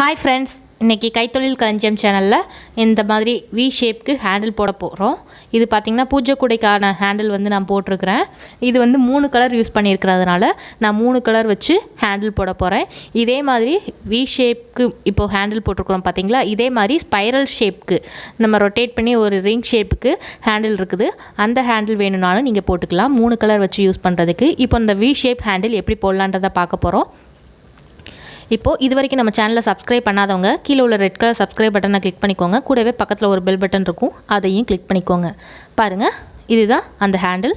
Hi friends இன்றைக்கி கைத்தொழில் களஞ்சியம் சேனலில் இந்த மாதிரி வி ஷேப்க்கு ஹேண்டில் போட போகிறோம் இது பார்த்திங்கன்னா பூஜை கூடைக்கான ஹேண்டில் வந்து நான் போட்டிருக்கிறேன். இது வந்து மூணு கலர் யூஸ் பண்ணியிருக்கிறதுனால நான் மூணு கலர் வச்சு ஹேண்டில் போட போகிறேன் இதே மாதிரி வி ஷேப்க்கு இப்போது ஹேண்டில் போட்டிருக்கிறோம் பார்த்தீங்களா இதே மாதிரி ஸ்பைரல் ஷேப்க்கு நம்ம ரொட்டேட் பண்ணி ஒரு ரிங் ஷேப்புக்கு ஹேண்டில் இருக்குது. அந்த ஹேண்டில் வேணும்னாலும் நீங்கள் போட்டுக்கலாம். மூணு கலர் வச்சு யூஸ் பண்ணுறதுக்கு இப்போ இந்த வி ஷேப் ஹேண்டில் எப்படி போடலான்றதை பார்க்க போகிறோம் இப்போது இது வரைக்கும் நம்ம சேனலை சப்ஸ்கிரைப் பண்ணாதவங்க கீழே உள்ள ரெட் கலர் சப்ஸ்கிரைப் பட்டனை கிளிக் பண்ணிக்கோங்க. கூடவே பக்கத்தில் ஒரு பெல் பட்டன் இருக்கும். அதையும் கிளிக் பண்ணிக்கோங்க. பாருங்கள் இதுதான் அந்த ஹேண்டில்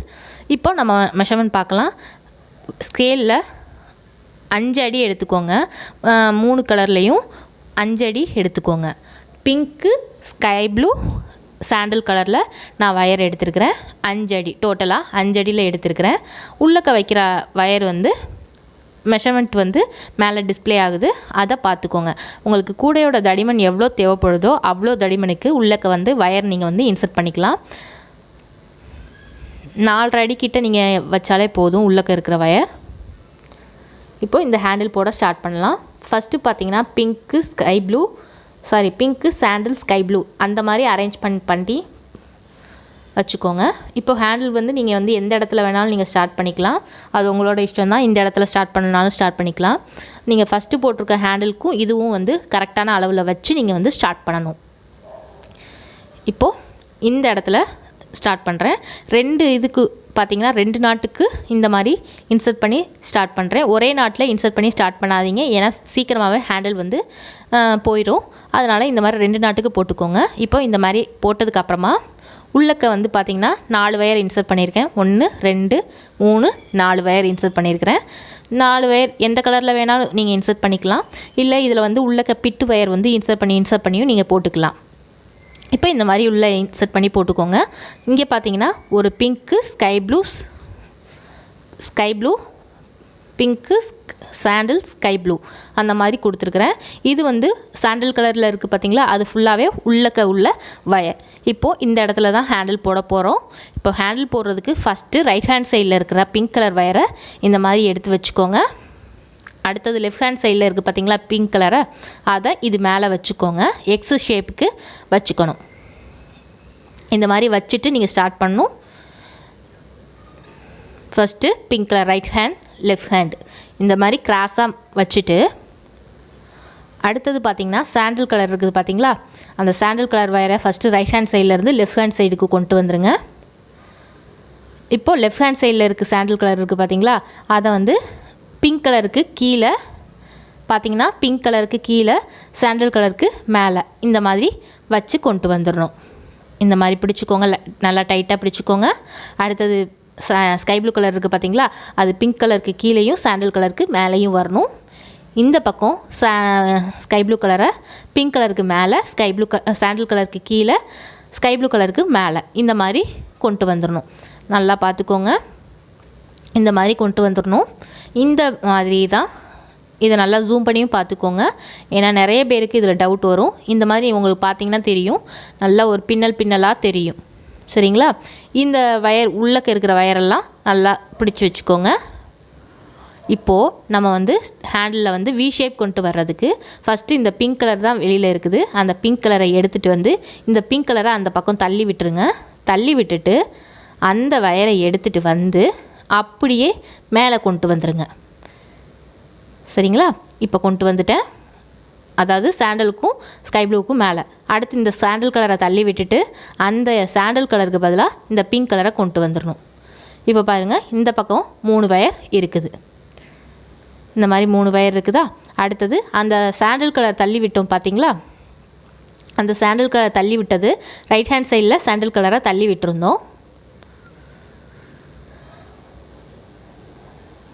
இப்போ நம்ம மெஷர்மெண்ட் பார்க்கலாம். ஸ்கேலில் அஞ்சு அடி எடுத்துக்கோங்க. மூணு கலர்லேயும் அஞ்சு அடி எடுத்துக்கோங்க. பிங்க்கு ஸ்கை ப்ளூ சாண்டில் கலரில் நான் வயர் எடுத்திருக்கிறேன். அஞ்சடி டோட்டலாக அஞ்சடியில் எடுத்திருக்கிறேன். உள்ளக்க வைக்கிற வயர் வந்து மெஷர்மெண்ட் வந்து மேலே டிஸ்ப்ளே ஆகுது. அதை பார்த்துக்கோங்க உங்களுக்கு கூடையோட தடிமன் எவ்வளோ தேவைப்படுதோ அவ்வளோ தடிமனுக்கு உள்ளக்க வந்து வயர் நீங்கள் வந்து இன்சர்ட் பண்ணிக்கலாம். நாலரை அடிக்கிட்ட நீங்கள் வச்சாலே போதும் உள்ளக்க இருக்கிற வயர் இப்போது இந்த ஹேண்டில் போட ஸ்டார்ட் பண்ணலாம். ஃபஸ்ட்டு பார்த்தீங்கன்னா pink sky blue sorry pink sandal sky blue அந்த மாதிரி அரேஞ்ச் பண்ணி பண்ணி வச்சுக்கோங்க. இப்போ ஹேண்டில் வந்து நீங்கள் வந்து எந்த இடத்துல வேணாலும் நீங்கள் ஸ்டார்ட் பண்ணிக்கலாம். அது உங்களோட இஷ்டம் தான் இந்த இடத்துல ஸ்டார்ட் பண்ணனாலும் ஸ்டார்ட் பண்ணிக்கலாம். நீங்கள் ஃபஸ்ட்டு போட்டிருக்க ஹேண்டிலுக்கும் இதுவும் வந்து கரெக்டான அளவில் வச்சு நீங்கள் வந்து ஸ்டார்ட் பண்ணணும். இப்போது இந்த இடத்துல ஸ்டார்ட் பண்ணுறேன் ரெண்டு இதுக்கு பார்த்தீங்கன்னா ரெண்டு நாட்டுக்கு இந்த மாதிரி இன்சர்ட் பண்ணி ஸ்டார்ட் பண்ணுறேன் ஒரே நாட்டில் இன்சர்ட் பண்ணி ஸ்டார்ட் பண்ணாதீங்க. ஏன்னா சீக்கிரமாகவே ஹேண்டில் வந்து போயிடும் அதனால் இந்த மாதிரி ரெண்டு நாட்டுக்கு போட்டுக்கோங்க. இப்போ இந்த மாதிரி போட்டதுக்கப்புறமா உள்ளக்க வந்து பார்த்திங்கன்னா நாலு வயர் இன்சர்ட் பண்ணியிருக்கேன் ஒன்று ரெண்டு மூணு நாலு வயர் இன்சர்ட் பண்ணியிருக்கிறேன் நாலு வயர் எந்த கலரில் வேணாலும் நீங்கள் இன்சர்ட் பண்ணிக்கலாம். இல்லை இதில் வந்து உள்ளக்க பிட்டு வயர் வந்து இன்சர்ட் பண்ணி இன்சர்ட் பண்ணியும் நீங்கள் போட்டுக்கலாம். இப்போ இந்த மாதிரி உள்ள இன்சர்ட் பண்ணி போட்டுக்கோங்க. இங்கே பார்த்தீங்கன்னா ஒரு pink sky blue sky blue pink sandal sky blue அந்த மாதிரி கொடுத்துருக்குறேன். இது வந்து சாண்டில் கலரில் இருக்குது பார்த்தீங்களா அது ஃபுல்லாகவே உள்ளக்க உள்ள வயர் இப்போது இந்த இடத்துல தான் ஹேண்டில் போட போகிறோம் இப்போ ஹேண்டில் போடுறதுக்கு ஃபஸ்ட்டு ரைட் ஹேண்ட் சைடில் இருக்கிற பிங்க் கலர் வயரை இந்த மாதிரி எடுத்து வச்சுக்கோங்க. அடுத்தது லெஃப்ட் ஹேண்ட் சைடில் இருக்குது பார்த்தீங்களா பிங்க் கலரை அதை இது மேலே வச்சுக்கோங்க. எக்ஸு ஷேப்புக்கு வச்சுக்கணும். இந்த மாதிரி வச்சுட்டு நீங்கள் ஸ்டார்ட் பண்ணணும். First pink colour right hand left hand இந்த மாதிரி கிராஸாக வச்சுட்டு அடுத்தது பார்த்திங்கன்னா சாண்டில் கலர் இருக்குது பார்த்தீங்களா அந்த சாண்டில் கலர் வயரை ஃபஸ்ட்டு ரைட் ஹேண்ட் சைட்லேருந்து லெஃப்ட் ஹேண்ட் சைடுக்கு கொண்டு வந்துருங்க. இப்போது லெஃப்ட் ஹேண்ட் சைடில் இருக்குது சாண்டில் கலர் இருக்குது பார்த்தீங்களா அதை வந்து பிங்க் கலருக்கு கீழே பார்த்தீங்கன்னா பிங்க் கலருக்கு கீழே சாண்டில் கலருக்கு மேலே இந்த மாதிரி வச்சு கொண்டு வந்துடணும் இந்த மாதிரி பிடிச்சிக்கோங்க நல்லா டைட்டாக பிடிச்சிக்கோங்க. அடுத்தது ஸ்கை ப்ளூ கலர் இருக்குது பார்த்தீங்களா அது பிங்க் கலருக்கு கீழேயும் சாண்டில் கலருக்கு மேலேயும் வரணும். இந்த பக்கம் ஸ்கை ப்ளூ கலரை பிங்க் கலருக்கு மேலே ஸ்கை ப்ளூ க சாண்டில் கலருக்கு கீழே ஸ்கை ப்ளூ கலருக்கு மேலே. இந்த மாதிரி கொண்டு வந்துடணும் நல்லா பார்த்துக்கோங்க இந்த மாதிரி கொண்டு வந்துடணும் இந்த மாதிரி தான் இதை நல்லா ஜூம் பண்ணியும் பார்த்துக்கோங்க ஏன்னா நிறைய பேருக்கு இதில் டவுட் வரும். இந்த மாதிரி உங்களுக்கு பார்த்தீங்கன்னா தெரியும். நல்லா ஒரு பின்னல் பின்னலாக தெரியும். சரிங்களா? இந்த வயர் உள்ளக்க இருக்கிற வயரெல்லாம் நல்லா பிடிச்சி வச்சுக்கோங்க. இப்போது நம்ம வந்து ஹேண்டிலில் வந்து வி ஷேப் கொண்டு வர்றதுக்கு ஃபஸ்ட்டு இந்த பிங்க் கலர் தான் வெளியில் இருக்குது. அந்த பிங்க் கலரை எடுத்துகிட்டு வந்து இந்த பிங்க் கலரை அந்த பக்கம் தள்ளி விட்டுருங்க. தள்ளி விட்டுட்டு அந்த வயரை எடுத்துகிட்டு வந்து அப்படியே மேலே கொண்டு வந்துடுங்க சரிங்களா? இப்போ கொண்டு வந்துட்டேன். அதாவது சாண்டலுக்கும் ஸ்கை ப்ளூவுக்கும் மேலே. அடுத்து இந்த சாண்டல் கலரை தள்ளி விட்டுட்டு அந்த சாண்டல் கலருக்கு பதிலாக இந்த பிங்க் கலரை கொண்டு வந்துடணும் இப்போ பாருங்கள் இந்த பக்கம் மூணு வயர் இருக்குது. இந்த மாதிரி மூணு வயர் இருக்குதா? அடுத்தது அந்த சாண்டல் கலர் தள்ளி விட்டோம் பார்த்தீங்களா அந்த சாண்டல் கலர் தள்ளி விட்டது ரைட் ஹேண்ட் சைடில் சாண்டல் கலரை தள்ளி விட்டுருந்தோம்.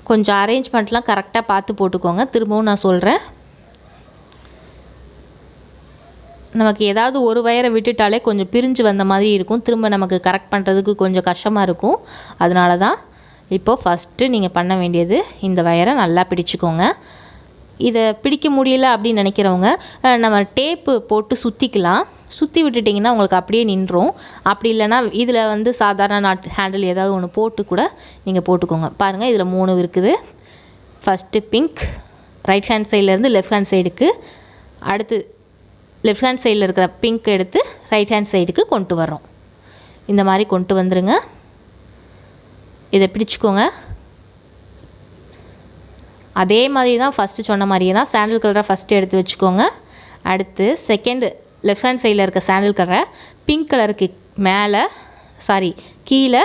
கொஞ்சம் அரேஞ்ச்மெண்ட்லாம் கரெக்டாக பார்த்து போட்டுக்கோங்க. திரும்பவும் நான் சொல்கிறேன் நமக்கு ஏதாவது ஒரு வயரை விட்டுட்டாலே கொஞ்சம் பிரிஞ்சு வந்த மாதிரி இருக்கும். திரும்ப நமக்கு கரெக்ட் பண்ணுறதுக்கு கொஞ்சம் கஷ்டமாக இருக்கும். அதனால தான் இப்போது ஃபஸ்ட்டு நீங்கள் பண்ண வேண்டியது இந்த வயரை நல்லா பிடிச்சிக்கோங்க. இதை பிடிக்க முடியல அப்படின்னு நினைக்கிறவங்க நம்ம டேப்பு போட்டு சுற்றிக்கலாம் சுற்றி விட்டுட்டிங்கன்னா உங்களுக்கு அப்படியே நின்றும். அப்படி இல்லைன்னா இதில் வந்து சாதாரண நாட் ஹேண்டில் ஏதாவது ஒன்று போட்டு கூட நீங்கள் போட்டுக்கோங்க. பாருங்கள் இதில் மூணு இருக்குது. ஃபஸ்ட்டு பிங்க் ரைட் ஹேண்ட் சைட்லேருந்து லெஃப்ட் ஹேண்ட் சைடுக்கு அடுத்து லெஃப்ட் ஹேண்ட் சைடில் இருக்கிற பிங்க் எடுத்து ரைட் ஹேண்ட் சைடுக்கு கொண்டு வரோம் இந்த மாதிரி கொண்டு வந்துருங்க. இதை பிடிச்சிக்கோங்க. அதே மாதிரி தான் ஃபஸ்ட்டு சொன்ன மாதிரியே தான் சாண்டில் கலரை ஃபஸ்ட்டு எடுத்து வச்சுக்கோங்க. அடுத்து செகண்டு லெஃப்ட் ஹேண்ட் சைடில் இருக்க சாண்டில் கலரை பிங்க் கலருக்கு மேலே சாரி கீழே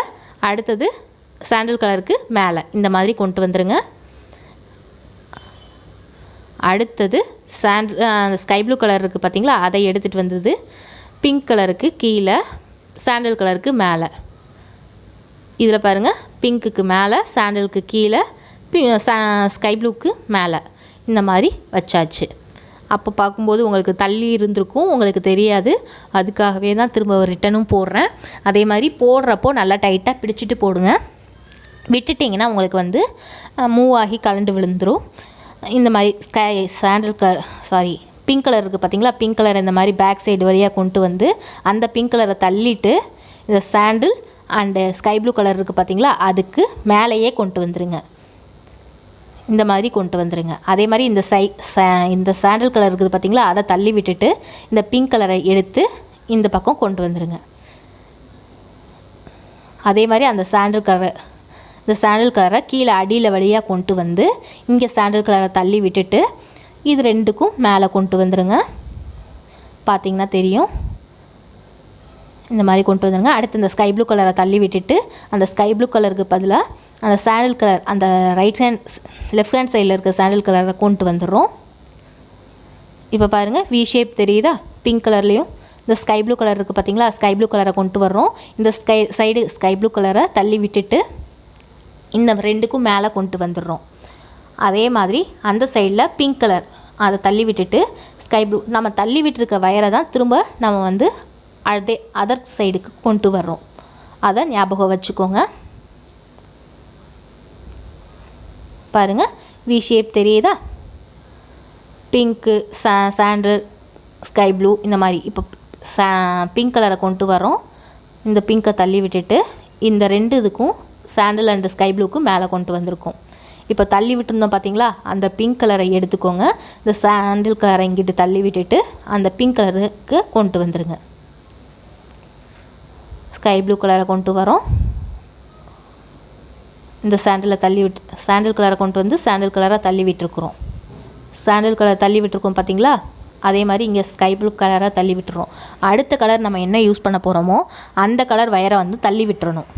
அடுத்தது சாண்டில் கலருக்கு மேலே. இந்த மாதிரி கொண்டு வந்துருங்க. அடுத்தது சாண்ட் அந்த ஸ்கை ப்ளூ கலர் இருக்குது பார்த்தீங்களா அதை எடுத்துகிட்டு வந்தது பிங்க் கலருக்கு கீழே சாண்டல் கலருக்கு மேலே. இதில் பாருங்கள் பிங்க்குக்கு மேலே சாண்டலுக்கு கீழே பி ஸ்கை ப்ளூக்கு மேலே. இந்த மாதிரி வச்சாச்சு. அப்போ பார்க்கும்போது உங்களுக்கு தள்ளி இருந்திருக்கும் உங்களுக்கு தெரியாது. அதுக்காகவே தான் திரும்ப ரிட்டனும் போடுறேன். அதே மாதிரி போடுறப்போ நல்லா டைட்டாக பிடிச்சிட்டு போடுங்க. விட்டுட்டிங்கன்னா உங்களுக்கு வந்து மூவ் ஆகி கலண்டு விழுந்துடும் இந்த மாதிரி sky sandal colour sorry pink colour இருக்குது பார்த்தீங்களா பிங்க் கலர் இந்த மாதிரி பேக் சைடு வழியாக கொண்டு வந்து அந்த பிங்க் கலரை தள்ளிட்டு இந்த sandal and sky blue colour இருக்குது பார்த்தீங்களா அதுக்கு மேலேயே கொண்டு வந்துடுங்க இந்த மாதிரி கொண்டு வந்துடுங்க அதே மாதிரி இந்த சை சா- இந்த சாண்டல் கலர் இருக்குது பார்த்தீங்களா அதை தள்ளி விட்டுட்டு இந்த பிங்க் கலரை எடுத்து இந்த பக்கம் கொண்டு வந்துடுங்க அதே மாதிரி அந்த சாண்டல் கலர் இந்த சாண்டல் கலரை கீழே அடியில் வழியாக கொண்டு வந்து இங்கே சாண்டல் கலரை தள்ளி விட்டுட்டு இது ரெண்டுக்கும் மேலே கொண்டு வந்துடுங்க பார்த்தீங்கன்னா தெரியும். இந்த மாதிரி கொண்டு வந்துடுங்க அடுத்து இந்த ஸ்கை ப்ளூ கலரை தள்ளி விட்டுட்டு அந்த ஸ்கை ப்ளூ கலருக்கு பதிலாக அந்த சாண்டல் கலர் அந்த ரைட் ஹேண்ட் லெஃப்ட் ஹேண்ட் சைடில் இருக்க சாண்டல் கலரை கொண்டு வந்துடுறோம். இப்போ பாருங்கள் வி ஷேப் தெரியுதா? பிங்க் கலர்லேயும் இந்த ஸ்கை ப்ளூ கலர் இருக்குது பார்த்தீங்களா ஸ்கை ப்ளூ கலரை கொண்டு வர்றோம். இந்த ஸ்கை சைடு ஸ்கை ப்ளூ கலரை தள்ளி விட்டுட்டு இந்த ரெண்டுக்கும் மேலே கொண்டு வந்துடுறோம். அதே மாதிரி அந்த சைடில் பிங்க் கலர் அதை தள்ளி விட்டுட்டு ஸ்கை ப்ளூ நம்ம தள்ளி விட்டுருக்க வயரை தான் திரும்ப நம்ம வந்து அதே அதர் சைடுக்கு கொண்டு வர்றோம். அதை ஞாபகம் வச்சுக்கோங்க. பாருங்கள் வி ஷேப் தெரியுதா? பிங்க்கு சா சாண்டல் ஸ்கை ப்ளூ இந்த மாதிரி. இப்போ சா பிங்க் கலரை கொண்டு வரோம் இந்த பிங்க்கை தள்ளி விட்டுட்டு இந்த ரெண்டு இதுக்கும் சாண்டல் அண்டு ஸ்கை ப்ளூக்கும் மேலே கொண்டு வந்திருக்கோம். இப்போ தள்ளி விட்டுருந்தோம் பார்த்தீங்களா அந்த பிங்க் கலரை எடுத்துக்கோங்க. இந்த சாண்டில் கலரை இங்கிட்டு தள்ளி விட்டுட்டு அந்த பிங்க் கலருக்கு கொண்டு வந்துடுங்க ஸ்கை ப்ளூ கலரை கொண்டு வரோம். இந்த சாண்டலை தள்ளி விட்டு சாண்டில் கலரை கொண்டு வந்து சாண்டில் கலராக தள்ளி விட்டுருக்குறோம். சாண்டில் கலர் தள்ளி விட்டுருக்கோம் பார்த்தீங்களா அதே மாதிரி இங்கே ஸ்கை ப்ளூ கலராக தள்ளி விட்டுறோம். அடுத்த கலர் நம்ம என்ன யூஸ் பண்ண போகிறோமோ அந்த கலர் வயரை வந்து தள்ளி விட்டுறணும்.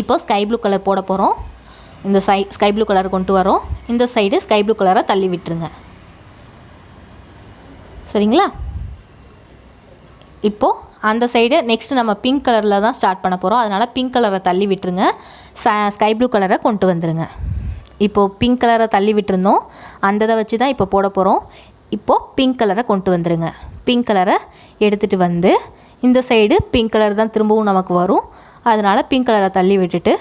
இப்போ ஸ்கை ப்ளூ கலர் போட போகிறோம் இந்த சை ஸ்கை ப்ளூ கலர் கொண்டு வரோம். இந்த சைடு ஸ்கை ப்ளூ கலரை தள்ளி விட்டுருங்க. சரிங்களா? இப்போது அந்த சைடு நெக்ஸ்ட்டு நம்ம பிங்க் கலரில் தான் ஸ்டார்ட் பண்ண போகிறோம் அதனால் பிங்க் கலரை தள்ளி விட்டுருங்க. ச ஸ்கை ப்ளூ கலரை கொண்டு வந்துருங்க. இப்போது பிங்க் கலரை தள்ளி விட்டுருந்தோம். அந்த இதை வச்சு தான் இப்போ போட போகிறோம் இப்போது பிங்க் கலரை கொண்டு வந்துருங்க. பிங்க் கலரை எடுத்துகிட்டு வந்து இந்த சைடு பிங்க் கலர் தான் திரும்பவும் நமக்கு வரும். அதனால் பிங்க் கலரை தள்ளி விட்டுட்டு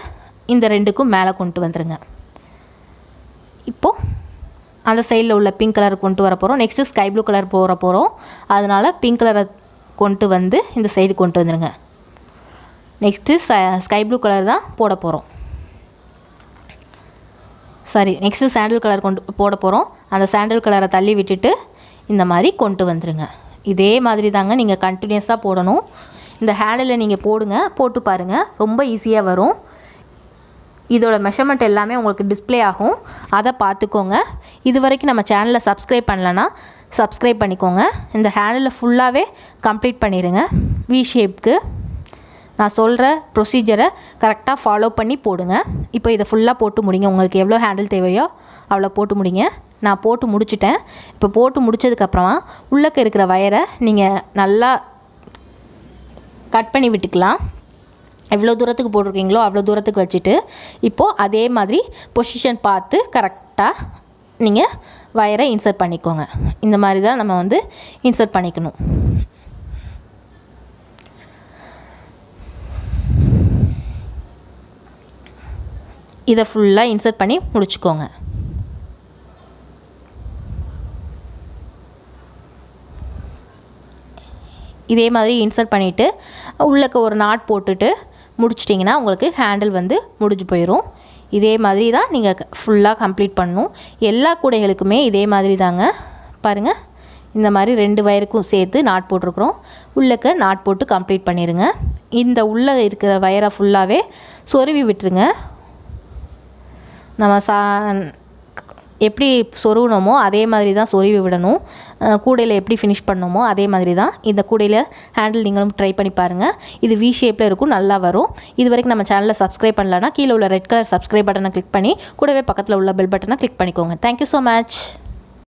இந்த ரெண்டுக்கும் மேலே கொண்டு வந்துடுங்க இப்போது அந்த சைடில் உள்ள பிங்க் கலர் கொண்டு வர போகிறோம் நெக்ஸ்ட்டு ஸ்கை ப்ளூ கலர் போகிற போகிறோம் அதனால் பிங்க் கலரை கொண்டு வந்து இந்த சைடு கொண்டு வந்துடுங்க நெக்ஸ்ட்டு ச ஸ்கை ப்ளூ கலர் தான் போட போகிறோம் சாரி நெக்ஸ்ட்டு சாண்டில் கலர் கொண்டு போட போகிறோம் அந்த சாண்டில் கலரை தள்ளி விட்டுட்டு இந்த மாதிரி கொண்டு வந்துடுங்க இதே மாதிரி தாங்க நீங்கள் கண்டினியூஸாக போடணும். இந்த ஹேண்டில் நீங்கள் போடுங்க போட்டு பாருங்கள் ரொம்ப ஈஸியாக வரும். இதோட மெஷர்மெண்ட் எல்லாமே உங்களுக்கு டிஸ்ப்ளே ஆகும். அதை பார்த்துக்கோங்க இது வரைக்கும் நம்ம சேனலை சப்ஸ்கிரைப் பண்ணலன்னா சப்ஸ்கிரைப் பண்ணிக்கோங்க. இந்த ஹேண்டில் ஃபுல்லாகவே கம்ப்ளீட் பண்ணிடுங்க வி ஷேப்க்கு நான் சொல்கிற ப்ரொசீஜரை கரெக்டாக ஃபாலோ பண்ணி போடுங்க. இப்போ இதை ஃபுல்லாக போட்டு முடிங்க. உங்களுக்கு எவ்வளோ ஹேண்டில் தேவையோ அவ்வளோ போட்டு முடிங்க. நான் போட்டு முடிச்சிட்டேன். இப்போ போட்டு முடிச்சதுக்கப்புறமா உள்ளக்க இருக்கிற வயரை நீங்கள் நல்லா கட் பண்ணி விட்டுக்கலாம். எவ்வளோ தூரத்துக்கு போட்டிருக்கீங்களோ அவ்வளோ தூரத்துக்கு வச்சுட்டு இப்போது அதே மாதிரி பொசிஷன் பார்த்து கரெக்டாக நீங்கள் வயரை இன்சர்ட் பண்ணிக்கோங்க. இந்த மாதிரி தான் நம்ம வந்து இன்சர்ட் பண்ணிக்கணும். இதை ஃபுல்லாக இன்சர்ட் பண்ணி முடிச்சுக்கோங்க. இதே மாதிரி இன்சர்ட் பண்ணிவிட்டு உள்ளக்க ஒரு நாட் போட்டுட்டு முடிச்சிட்டிங்கன்னா உங்களுக்கு ஹேண்டில் வந்து முடிஞ்சு போயிடும் இதே மாதிரி தான் நீங்கள் ஃபுல்லாக கம்ப்ளீட் பண்ணணும். எல்லா கூடைகளுக்குமே இதே மாதிரி தாங்க. பாருங்கள் இந்த மாதிரி ரெண்டு வயருக்கும் சேர்த்து நாட் போட்டிருக்குறோம். உள்ளக்க நாட் போட்டு கம்ப்ளீட் பண்ணிடுங்க இந்த உள்ளே இருக்கிற வயரை ஃபுல்லாகவே சொருவி விட்டுருங்க. நம்ம சா எப்படி சொருவினோமோ அதே மாதிரி தான் சொருவி விடணும். கூடையில் எப்படி ஃபினிஷ் பண்ணோமோ அதே மாதிரி தான் இந்த கூடையில் ஹேண்டில் நீங்களும் ட்ரை பண்ணி பாருங்கள் இது வி ஷேப்பில் இருக்கும் நல்லா வரும். இது வரைக்கும் நம்ம சேனலில் சப்ஸ்கிரைப் பண்ணலன்னா கீழே உள்ள ரெட் கலர் சப்ஸ்கிரைப் பட்டனை கிளிக் பண்ணி கூடவே பக்கத்தில் உள்ள பெல் பட்டனை கிளிக் பண்ணிக்கோங்க. Thank you so much